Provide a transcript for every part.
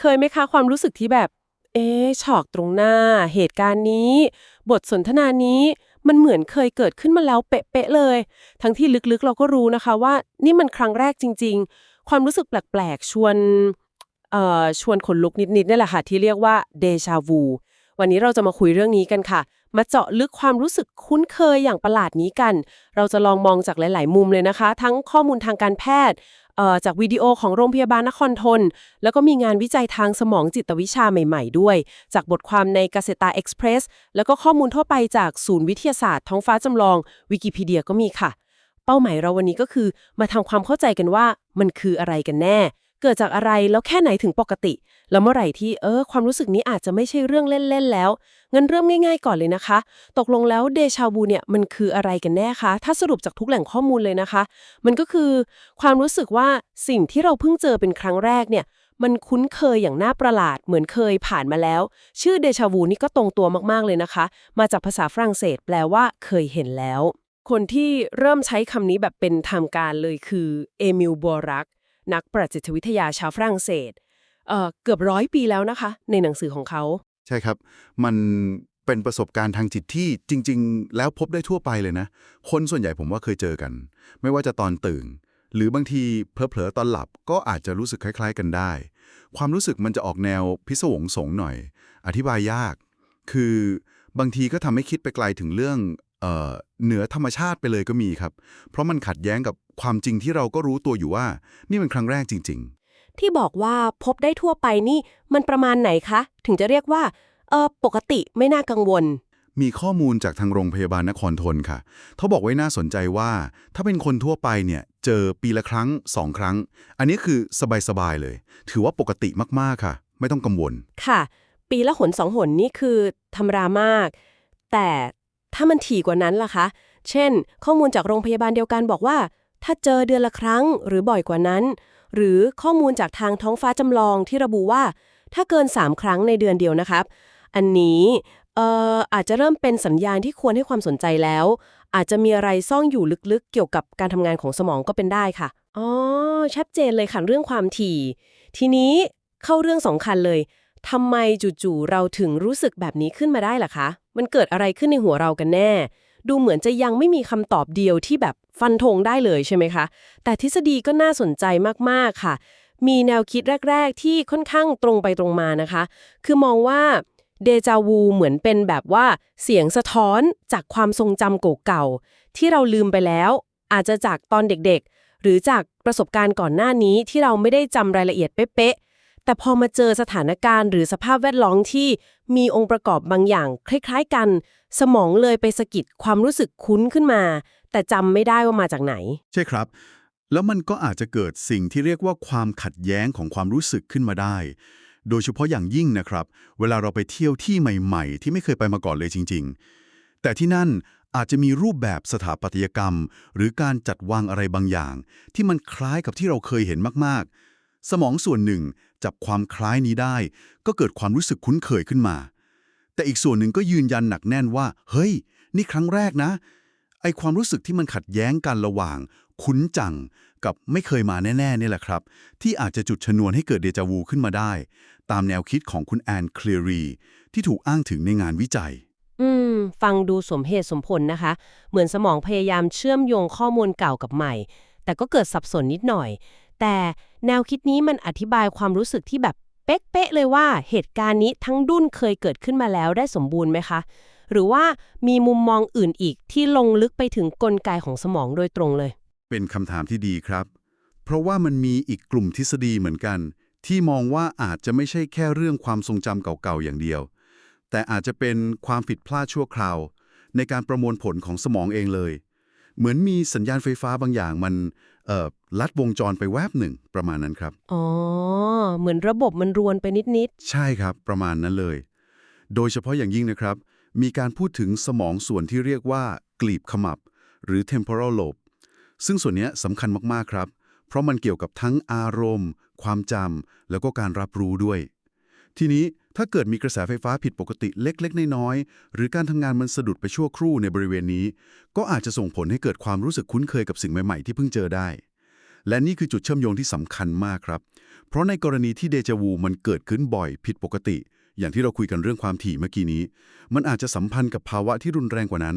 เคยไหมคะความรู้สึกที่แบบ เอ๊ะฉอกตรงหน้า เหตุการณ์นี้ บทสนทนานี้มันเหมือนเคยเกิดขึ้นมาแล้วเป๊ะๆเลย ทั้งที่ลึกๆเราก็รู้นะคะว่านี่มันครั้งแรกจริง ๆ ความรู้สึกแปลกๆ ชวนเอ่อชวนขนลุกนิดๆนี่แหละค่ะที่เรียกว่าเดชาวู วันนี้เราจะมาคุยเรื่องนี้กันค่ะ มาเจาะลึกความรู้สึกคุ้นเคยอย่างประหลาดนี้กัน เราจะลองมองจากหลาย ๆ มุมเลยนะคะ ทั้งข้อมูลทางการแพทย์เอ่อจากวิดีโอของโรงพยาบาลนครทน แล้วก็มีงานวิจัยทางสมองจิตวิชาใหม่ ๆ ด้วย จากบทความในกาเซตาเอ็กซ์เพรสแล้วก็ข้อมูลทั่วไปจากศูนย์วิทยาศาสตร์ท้องฟ้าจำลองวิกิพีเดียก็มีค่ะ เป้าหมายเราวันนี้ก็คือ มาทำความเข้าใจกันว่ามันคืออะไรกันแน่ เกิดจากอะไรแล้วแค่ไหนถึงปกติ แล้วเมื่อไหร่ที่เออความรู้สึกนี้อาจจะไม่ใช่เรื่องเล่นๆแล้วงั้นเริ่มง่าย ๆ ก่อนเลยนะคะ ตกลงแล้วเดชาวูเนี่ยมันคืออะไรกันแน่คะ ถ้าสรุปจากทุกแหล่งข้อมูลเลยนะคะ มันก็คือความรู้สึกว่าสิ่งที่เราเพิ่งเจอเป็นครั้งแรกเนี่ยมันคุ้นเคยอย่างน่าประหลาดเหมือนเคยผ่านมาแล้ว ชื่อเดชาวูนี่ก็ตรงตัวมากๆเลยนะคะ มาจากภาษาฝรั่งเศสแปลว่าเคยเห็นแล้ว คนที่เริ่มใช้คำนี้แบบเป็นทางการเลยคือเอมิลบอรักนักประจิตวิทยาชาวฝรั่งเศส เกือบร้อยปีแล้วนะคะ ในหนังสือของเขา ใช่ครับ มันเป็นประสบการณ์ทางจิตที่จริง ๆ แล้วพบได้ทั่วไปเลยนะ คนส่วนใหญ่ผมว่าเคยเจอกัน ไม่ว่าจะตอนตื่น หรือบางทีเพลอๆตอนหลับก็อาจจะรู้สึกคล้าย ๆ กันได้ ความรู้สึกมันจะออกแนวพิศวงสงหน่อย อธิบายยาก คือบางทีก็ทำให้คิดไปไกลถึงเรื่องเออเหนือธรรมชาติไปเลยก็มีครับ เพราะมันขัดแย้งกับความจริงที่เราก็รู้ตัวอยู่ว่า นี่เป็นครั้งแรกจริงๆ ที่บอกว่าพบได้ทั่วไปนี่มันประมาณไหนคะ ถึงจะเรียกว่าเออปกติไม่น่ากังวล มีข้อมูลจากทางโรงพยาบาลนครทนค่ะเขาบอกไว้น่าสนใจว่า ถ้าเป็นคนทั่วไปเนี่ยเจอปีละครั้งสองครั้ง อันนี้คือสบายๆเลย ถือว่าปกติมากๆค่ะ ไม่ต้องกังวลค่ะ ปีละหนสองหนนี่คือธรรมดามาก แต่ถ้ามันถี่กว่านั้นล่ะคะ เช่น ข้อมูลจากโรงพยาบาลเดียวกันบอกว่า ถ้าเจอเดือนละครั้งหรือบ่อยกว่านั้น หรือข้อมูลจากทางท้องฟ้าจำลองที่ระบุว่า ถ้าเกิน 3 ครั้งในเดือนเดียวนะครับ อันนี้เอ่ออาจจะเริ่มเป็นสัญญาณที่ควรให้ความสนใจแล้ว อาจจะมีอะไรซ่อนอยู่ลึกๆ เกี่ยวกับการทำงานของสมองก็เป็นได้ค่ะอ๋อชัดเจนเลยค่ะเรื่องความถี่ ทีนี้เข้าเรื่องสำคัญเลยทำไมจู่ๆเราถึงรู้สึกแบบนี้ขึ้นมาได้ล่ะคะ มันเกิดอะไรขึ้นในหัวเรากันแน่ ดูเหมือนจะยังไม่มีคำตอบเดียวที่แบบฟันธงได้เลยใช่ไหมคะ แต่ทฤษฎีก็น่าสนใจมากๆค่ะ มีแนวคิดแรก ๆ ที่ค่อนข้างตรงไปตรงมานะคะ คือมองว่าเดจาวูเหมือนเป็นแบบว่าเสียงสะท้อนจากความทรงจำเก่าๆที่เราลืมไปแล้ว อาจจะจากตอนเด็กๆ หรือจากประสบการณ์ก่อนหน้านี้ที่เราไม่ได้จำรายละเอียดเป๊ะๆแต่พอมาเจอสถานการณ์หรือสภาพแวดล้อมที่มีองค์ประกอบบางอย่างคล้าย ๆ กัน สมองเลยไปสะกิดความรู้สึกคุ้นขึ้นมา แต่จำไม่ได้ว่ามาจากไหน ใช่ครับ แล้วมันก็อาจจะเกิดสิ่งที่เรียกว่าความขัดแย้งของความรู้สึกขึ้นมาได้ โดยเฉพาะอย่างยิ่งนะครับ เวลาเราไปเที่ยวที่ใหม่ๆ ที่ไม่เคยไปมาก่อนเลยจริง ๆ แต่ที่นั่นอาจจะมีรูปแบบสถาปัตยกรรม หรือการจัดวางอะไรบางอย่าง ที่มันคล้ายกับที่เราเคยเห็นมากๆ สมองส่วนหนึ่งจับความคล้ายนี้ได้ ก็เกิดความรู้สึกคุ้นเคยขึ้นมา แต่อีกส่วนหนึ่งก็ยืนยันหนักแน่นว่า เฮ้ย นี่ครั้งแรกนะ ไอความรู้สึกที่มันขัดแย้งกันระหว่าง คุ้นจังกับไม่เคยมาแน่ๆนี่แหละครับ ที่อาจจะจุดชนวนให้เกิดเดจาวูขึ้นมาได้ ตามแนวคิดของคุณแอนเคลียรีที่ถูกอ้างถึงในงานวิจัย อืม ฟังดูสมเหตุสมผลนะคะ เหมือนสมองพยายามเชื่อมโยงข้อมูลเก่ากับใหม่ แต่ก็เกิดสับสนนิดหน่อย แต่แนวคิดนี้มันอธิบายความรู้สึกที่แบบ เป๊ะๆเลยว่าเหตุการณ์นี้ทั้งดุนเคยเกิดขึ้นมาแล้วได้สมบูรณ์ไหมคะ หรือว่ามีมุมมองอื่นอีกที่ลงลึกไปถึงกลไกของสมองโดยตรงเลย เป็นคำถามที่ดีครับ เพราะว่ามันมีอีกกลุ่มทฤษฎีเหมือนกัน ที่มองว่าอาจจะไม่ใช่แค่เรื่องความทรงจำเก่าๆอย่างเดียว แต่อาจจะเป็นความผิดพลาดชั่วคราว ในการประมวลผลของสมองเองเลย เหมือนมีสัญญาณไฟฟ้าบางอย่างมันเอ่อลัดวงจรไปแวบหนึ่งประมาณนั้นครับ อ๋อ เหมือนระบบมันรวนไปนิดใช่ครับประมาณนั้นเลย โดยเฉพาะอย่างยิ่งนะครับ มีการพูดถึงสมองส่วนที่เรียกว่ากลีบขมับ หรือ temporal lobe ซึ่งส่วนเนี้ยสำคัญมาก ๆ ครับ เพราะมันเกี่ยวกับทั้งอารมณ์ ความจำแล้วก็การรับรู้ด้วย ทีนี้ถ้าเกิดมีกระแสไฟฟ้าผิดปกติเล็กๆ น้อยๆ หรือการทำงานมันสะดุดไปชั่วครู่ในบริเวณนี้ ก็อาจจะส่งผลให้เกิดความรู้สึกคุ้นเคยกับสิ่งใหม่ๆ ที่เพิ่งเจอได้ และนี่คือจุดเชื่อมโยงที่สำคัญมากครับ เพราะในกรณีที่เดจาวูมันเกิดขึ้นบ่อยผิดปกติ อย่างที่เราคุยกันเรื่องความถี่เมื่อกี้นี้ มันอาจจะสัมพันธ์กับภาวะที่รุนแรงกว่านั้น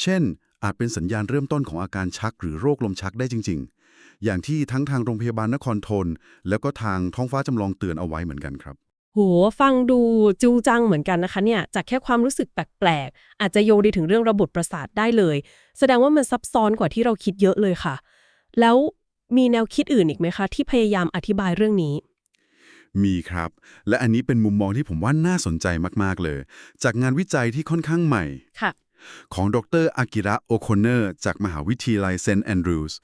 เช่น อาจเป็นสัญญาณเริ่มต้นของอาการชัก หรือโรคลมชักได้จริง ๆ อย่างที่ทั้งทางโรงพยาบาลนครทน แล้วก็ทางท้องฟ้าจำลองเตือนเอาไว้เหมือนกันครับ โหฟังดูจูจังเหมือนกันนะคะเนี่ยจากแค่ความรู้สึกแปลกๆ อาจจะโยงไปถึงเรื่องระบบประสาทได้เลย แสดงว่ามันซับซ้อนกว่าที่เราคิดเยอะเลยค่ะ แล้วมีแนวคิดอื่นอีกไหมคะ ที่พยายามอธิบายเรื่องนี้ มีครับ และอันนี้เป็นมุมมองที่ผมว่าน่าสนใจมากๆเลย จากงานวิจัยที่ค่อนข้างใหม่ ค่ะ ของดรอากิระโอคอนเนอร์จากมหาวิทยาลัยเซนต์แอนดรูส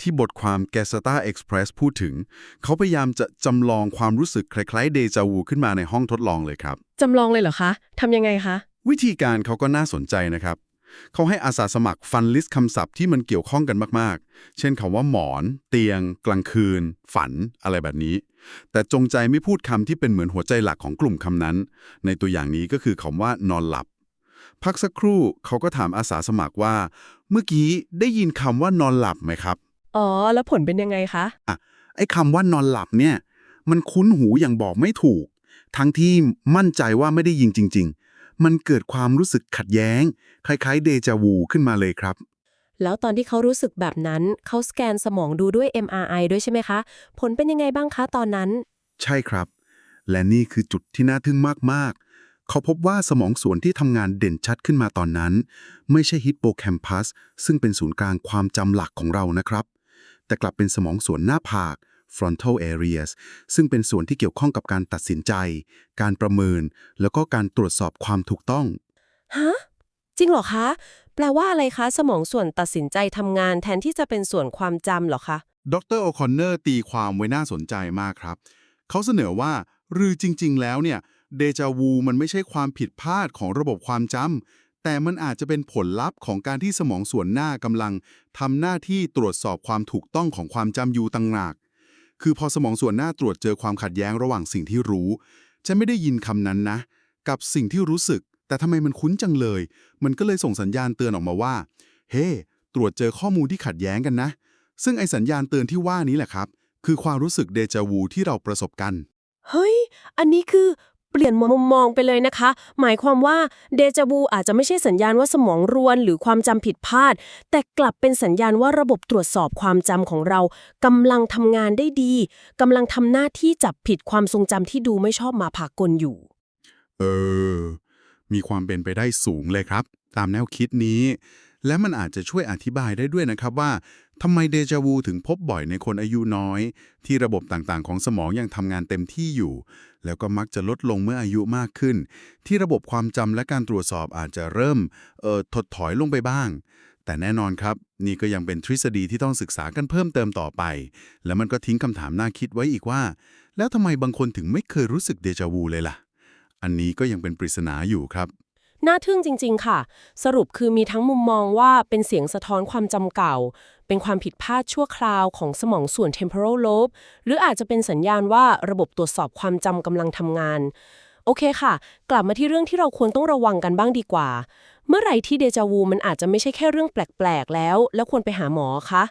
ที่บทความ g a z e t a Express พูดถึง เขาพยายามจะจำลองความรู้สึกคล้ายๆเดจาวูขึ้นมาในห้องทดลองเลยครับจำลองเลยเหรอคะทำยังไงคะ วิธีการเขาก็น่าสนใจนะครับ เขาให้อาสาสมัครฟันลิสต์คำศัพท์ที่มันเกี่ยวข้องกันมากๆ เช่นคำว่าหมอน เตียง กลางคืน ฝัน อะไรแบบนี้ แต่จงใจไม่พูดคำที่เป็นเหมือนหัวใจหลักของกลุ่มคำนั้น ในตัวอย่างนี้ก็คือคำว่านอนหลับ พักสักครู่เขาก็ถามอาสาสมัครว่า เมื่อกี้ได้ยินคำว่านอนหลับไหมครับ อ๋อ แล้วผลเป็นยังไงคะไอ้คำว่านอนหลับเนี่ย มันคุ้นหูอย่างบอกไม่ถูก ทั้งที่มั่นใจว่าไม่ได้ยินจริง ๆ มันเกิดความรู้สึกขัดแย้ง คล้ายๆ เดจาวูขึ้นมาเลยครับ แล้วตอนที่เขารู้สึกแบบนั้น เขาสแกนสมองดูด้วย MRI ด้วยใช่ไหมคะ ผลเป็นยังไงบ้างคะตอนนั้น ใช่ครับ และนี่คือจุดที่น่าทึ่งมากๆ เขาพบว่าสมองส่วนที่ทำงานเด่นชัดขึ้นมาตอนนั้น ไม่ใช่ฮิปโปแคมปัสซึ่งเป็นศูนย์กลางความจำหลักของเรานะครับ แต่กลับเป็นสมองส่วนหน้าผาก frontal areas ซึ่งเป็นส่วนที่เกี่ยวข้องกับการตัดสินใจ การประเมิน แล้วก็การตรวจสอบความถูกต้องฮะจริงเหรอคะ แปลว่าอะไรคะ สมองส่วนตัดสินใจทำงานแทนที่จะเป็นส่วนความจำเหรอคะดรโอคอนเนอร์ตีความไว้น่าสนใจมากครับ เขาเสนอว่าหรือจริง ๆ แล้วเนี่ย เดจาวูมันไม่ใช่ความผิดพลาดของระบบความจำแต่มันอาจจะเป็นผลลัพธ์ของการที่สมองส่วนหน้ากำลังทำหน้าที่ตรวจสอบความถูกต้องของความจำอยู่ต่างหากคือพอสมองส่วนหน้าตรวจเจอความขัดแย้งระหว่างสิ่งที่รู้ จะไม่ได้ยินคำนั้นนะ กับสิ่งที่รู้สึก แต่ทำไมมันคุ้นจังเลย มันก็เลยส่งสัญญาณเตือนออกมาว่า เฮ้ตรวจเจอข้อมูลที่ขัดแย้งกันนะ ซึ่งไอสัญญาณเตือนที่ว่านี้แหละครับ คือความรู้สึกเดจาวูที่เราประสบกัน เฮ้ย อันนี้คือ เปลี่ยนมุมมองไปเลยนะคะ หมายความว่าเดจาวูอาจจะไม่ใช่สัญญาณว่าสมองรวนหรือความจำผิดพลาด แต่กลับเป็นสัญญาณว่าระบบตรวจสอบความจำของเรากำลังทำงานได้ดีกำลังทำหน้าที่จับผิดความทรงจำที่ดูไม่ชอบมาพากลอยู่ เออ มีความเป็นไปได้สูงเลยครับ ตามแนวคิดนี้ และมันอาจจะช่วยอธิบายได้ด้วยนะครับว่า ทำไมเดจาวูถึงพบบ่อยในคนอายุน้อย ที่ระบบต่างๆ ของสมองยังทำงานเต็มที่อยู่ แล้วก็มักจะลดลงเมื่ออายุมากขึ้น ที่ระบบความจำและการตรวจสอบอาจจะเริ่มเอ่อถดถอยลงไปบ้าง แต่แน่นอนครับ นี่ก็ยังเป็นทฤษฎีที่ต้องศึกษากันเพิ่มเติมต่อไป แล้วมันก็ทิ้งคำถามน่าคิดไว้อีกว่า แล้วทำไมบางคนถึงไม่เคยรู้สึกเดจาวูเลยล่ะ อันนี้ก็ยังเป็นปริศนาอยู่ครับน่าทึ่งจริง ๆ ค่ะ สรุปคือมีทั้งมุมมองว่าเป็นเสียงสะท้อนความจำเก่า เป็นความผิดพลาดชั่วคราวของสมองส่วน temporal lobe หรืออาจจะเป็นสัญญาณว่าระบบตรวจสอบความจำกำลังทำงาน โอเคค่ะ กลับมาที่เรื่องที่เราควรต้องระวังกันบ้างดีกว่า เมื่อไหร่ที่เดจาวูมันอาจจะไม่ใช่แค่เรื่องแปลกๆแล้ว แล้วควรไปหาหมอคะ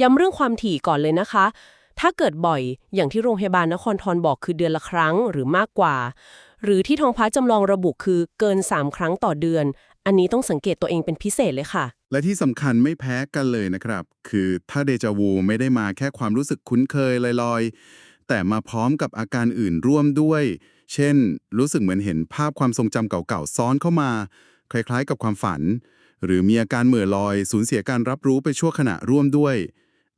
ย้ำเรื่องความถี่ก่อนเลยนะคะ ถ้าเกิดบ่อยอย่างที่โรงพยาบาลนครทรบอกคือเดือนละครั้งหรือมากกว่า หรือที่ทองฟ้าจำลองระบุคือเกิน 3 ครั้งต่อเดือน อันนี้ต้องสังเกตตัวเองเป็นพิเศษเลยค่ะ และที่สำคัญไม่แพ้กันเลยนะครับ คือถ้าเดจาวูไม่ได้มาแค่ความรู้สึกคุ้นเคยลอยๆ แต่มาพร้อมกับอาการอื่นร่วมด้วย เช่น รู้สึกเหมือนเห็นภาพความทรงจำเก่าๆ ซ้อนเข้ามา คล้ายๆ กับความฝัน หรือมีอาการเหม่อลอย สูญเสียการรับรู้ไปชั่วขณะร่วมด้วย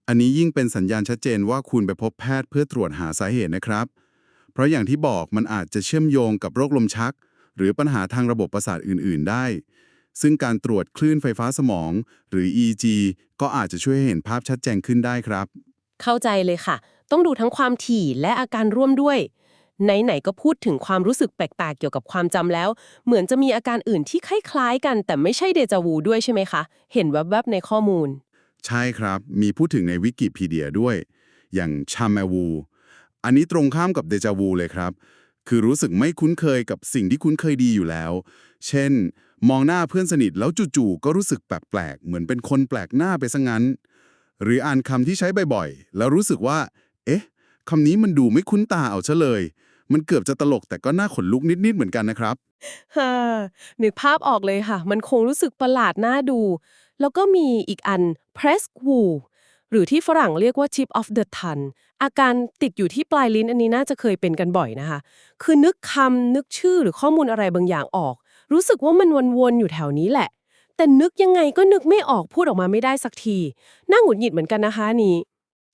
อันนี้ยิ่งเป็นสัญญาณชัดเจนว่าคุณไปพบแพทย์เพื่อตรวจหาสาเหตุนะครับ เพราะอย่างที่บอกมันอาจจะเชื่อมโยงกับโรคลมชัก หรือปัญหาทางระบบประสาทอื่น ๆ ได้ ซึ่งการตรวจคลื่นไฟฟ้าสมอง หรือ EEG ก็อาจจะช่วยให้เห็นภาพชัดแจ้งขึ้นได้ครับ เข้าใจเลยค่ะ ต้องดูทั้งความถี่และอาการร่วมด้วย ไหน ๆ ก็พูดถึงความรู้สึกแปลก ๆ เกี่ยวกับความจำแล้ว เหมือนจะมีอาการอื่นที่คล้ายๆ กัน แต่ไม่ใช่เดจาวูด้วยใช่ไหมคะ เห็นแวบๆในข้อมูล ใช่ครับ มีพูดถึงในวิกิพีเดียด้วย อย่างชาแมวู อันนี้ตรงข้ามกับเดจาวูเลยครับ คือรู้สึกไม่คุ้นเคยกับสิ่งที่คุ้นเคยดีอยู่แล้ว เช่น มองหน้าเพื่อนสนิทแล้วจู่ๆก็รู้สึกแปลกๆ เหมือนเป็นคนแปลกหน้าไปซะงั้น หรืออ่านคำที่ใช้บ่อยๆ แล้วรู้สึกว่า เอ๊ะคำนี้มันดูไม่คุ้นตาเอาซะเลย มันเกือบจะตลกแต่ก็น่าขนลุกนิดๆ เหมือนกันนะครับฮ่านึกภาพออกเลยค่ะ มันคงรู้สึกประหลาดน่าดู แล้วก็มีอีกอัน press woo หรือที่ฝรั่งเรียกว่า tip of the tongue อาการติดอยู่ที่ปลายลิ้นอันนี้น่าจะเคยเป็นกันบ่อยนะคะ คือนึกคำนึกชื่อหรือข้อมูลอะไรบางอย่างออก รู้สึกว่ามันวนๆอยู่แถวนี้แหละ แต่นึกยังไงก็นึกไม่ออกพูดออกมาไม่ได้สักทีน่าหงุดหงิดเหมือนกันนะคะอันนี้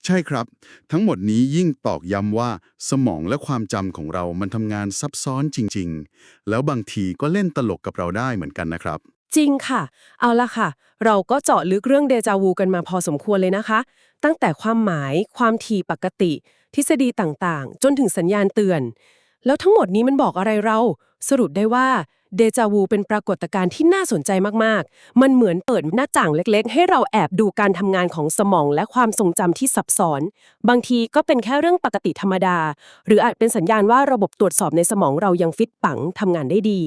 ใช่ครับ ทั้งหมดนี้ยิ่งตอกย้ำว่าสมองและความจำของเรามันทำงานซับซ้อนจริง ๆ แล้วบางทีก็เล่นตลกกับเราได้เหมือนกันนะครับ จริงค่ะ เอาละค่ะ เราก็เจาะลึกเรื่องเดจาวูกันมาพอสมควรเลยนะคะ ตั้งแต่ความหมาย ความถี่ปกติ ทฤษฎีต่างๆ จนถึงสัญญาณเตือน แล้วทั้งหมดนี้มันบอกอะไรเรา สรุปได้ว่า เดจาวูเป็นปรากฏการณ์ที่น่าสนใจมากๆ มันเหมือนเปิดหน้าต่างเล็กๆ ให้เราแอบดูการทำงานของสมองและความทรงจำที่ซับซ้อน บางทีก็เป็นแค่เรื่องปกติธรรมดา หรืออาจเป็นสัญญาณว่าระบบตรวจสอบในสมองเรายังฟิตปังทำงานได้ดี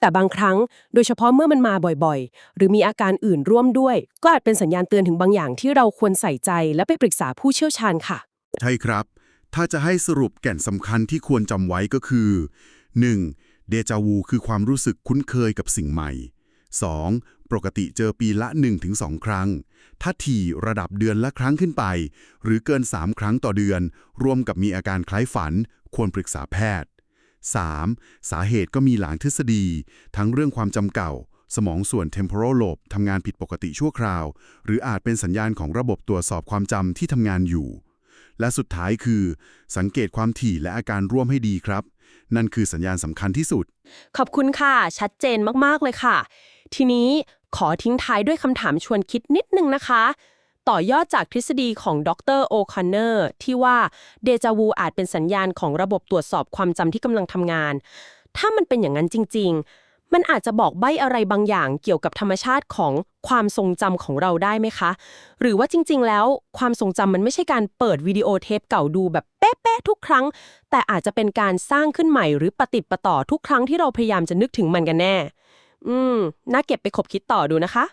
แต่บางครั้ง โดยเฉพาะเมื่อมันมาบ่อยๆ หรือมีอาการอื่นร่วมด้วย ก็อาจเป็นสัญญาณเตือนถึงบางอย่างที่เราควรใส่ใจ และไปปรึกษาผู้เชี่ยวชาญค่ะ ใช่ครับ ถ้าจะให้สรุปแก่นสำคัญที่ควรจำไว้ก็คือ 1. เดจาวูคือความรู้สึกคุ้นเคยกับสิ่งใหม่ 2. ปกติเจอปีละ 1-2 ครั้ง ถ้าถี่ระดับเดือนละครั้งขึ้นไป หรือเกิน 3 ครั้งต่อเดือน รวมกับมีอาการคล้ายฝัน ควรปรึกษาแพทย์ 3. สาเหตุก็มีหลายทฤษฎี ทั้งเรื่องความจำเก่า สมองส่วน temporal lobe ทำงานผิดปกติชั่วคราว หรืออาจเป็นสัญญาณของระบบตรวจสอบความจำที่ทำงานอยู่ และสุดท้ายคือ สังเกตความถี่และอาการร่วมให้ดีครับ นั่นคือสัญญาณสำคัญที่สุด ขอบคุณค่ะ ชัดเจนมากๆเลยค่ะ ทีนี้ขอทิ้งท้ายด้วยคำถามชวนคิดนิดนึงนะคะ ต่อยอดจากทฤษฎีของดรโอคอนเนอร์ที่ว่าเดจาวูอาจเป็นสัญญาณของระบบตรวจสอบความจำที่กำลังทำงาน ถ้ามันเป็นอย่างนั้นจริง ๆ มันอาจจะบอกใบ้อะไรบางอย่างเกี่ยวกับธรรมชาติของความทรงจำของเราได้ไหมคะ หรือว่าจริงๆ แล้วความทรงจำมันไม่ใช่การเปิดวิดีโอเทปเก่าดูแบบเป๊ะๆทุกครั้ง แต่อาจจะเป็นการสร้างขึ้นใหม่หรือปฏิดประต่อทุกครั้งที่เราพยายามจะนึกถึงมันกันแน่ อืม น่าเก็บไปคบคิดต่อดูนะคะ